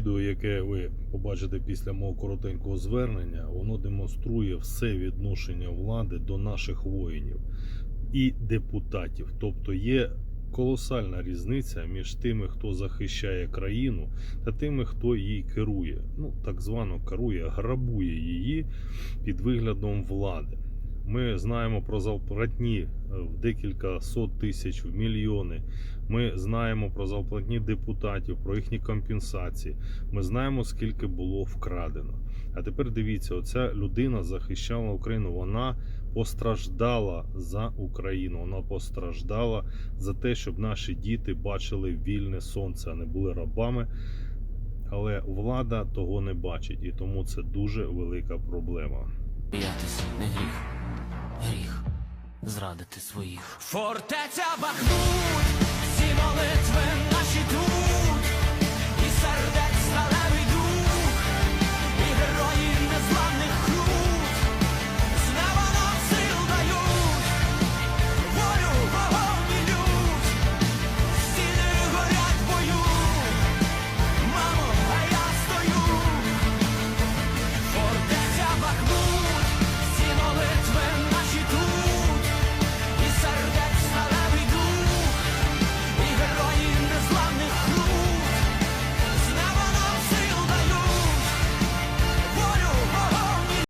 Відео, яке ви побачите після мого коротенького звернення, воно демонструє все відношення влади до наших воїнів і депутатів. Тобто є колосальна різниця між тими, хто захищає країну, та тими, хто її керує. Ну, так звано керує, грабує її під виглядом влади. Ми знаємо про зарплатні е, в декілька сот тисяч, в мільйони. Ми знаємо про зарплатні депутатів, про їхні компенсації. Ми знаємо, скільки було вкрадено. А тепер дивіться, оця людина захищала Україну. Вона постраждала за Україну. Вона постраждала за те, щоб наші діти бачили вільне сонце, а не були рабами. Але влада того не бачить, і тому це дуже велика проблема. Боятись не гріх зрадити своїх. Фортеця Бахмут,